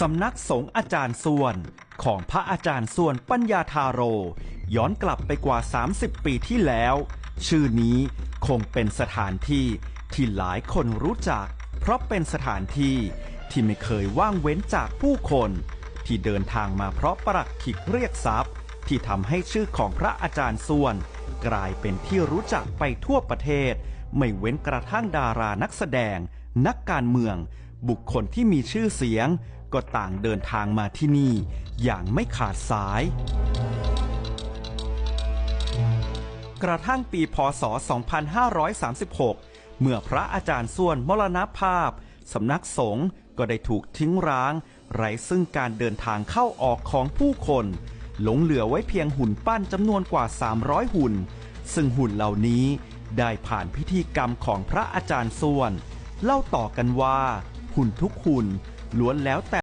สำนักสงฆ์อาจารย์ส่วน ของพระอาจารย์ส่วนปัญญาทาโร ย้อนกลับไปกว่า 30 ปีที่แล้ว ชื่อนี้คงเป็นสถานที่ที่หลายคนรู้จัก เพราะเป็นสถานที่ที่ไม่เคยว่างเว้นจากผู้คน ที่เดินทางมาเพราะปรักขิกเรียกทรัพย์ ที่ทำให้ชื่อของพระอาจารย์ส่วน กลายเป็นที่รู้จักไปทั่วประเทศ ไม่เว้นกระทั่งดารานักแสดง นักการเมือง บุคคลที่มีชื่อเสียง ก็ต่างเดินทางมาที่นี่ อย่างไม่ขาดสาย กระทั่งปีพศ 2536 เมื่อพระอาจารย์ส่วนมรณภาพ สำนักสงฆ์ก็ได้ถูกทิ้งร้าง ไร้ซึ่งการเดินทางเข้าออกของผู้คน หลงเหลือไว้เพียงหุ่นปั้นจำนวนกว่า 300 หุ่น ซึ่งหุ่นเหล่านี้ได้ผ่านพิธีกรรมของพระอาจารย์ส่วน เล่าต่อกันว่า หุ่นทุกหุ่นล้วนแล้วแต่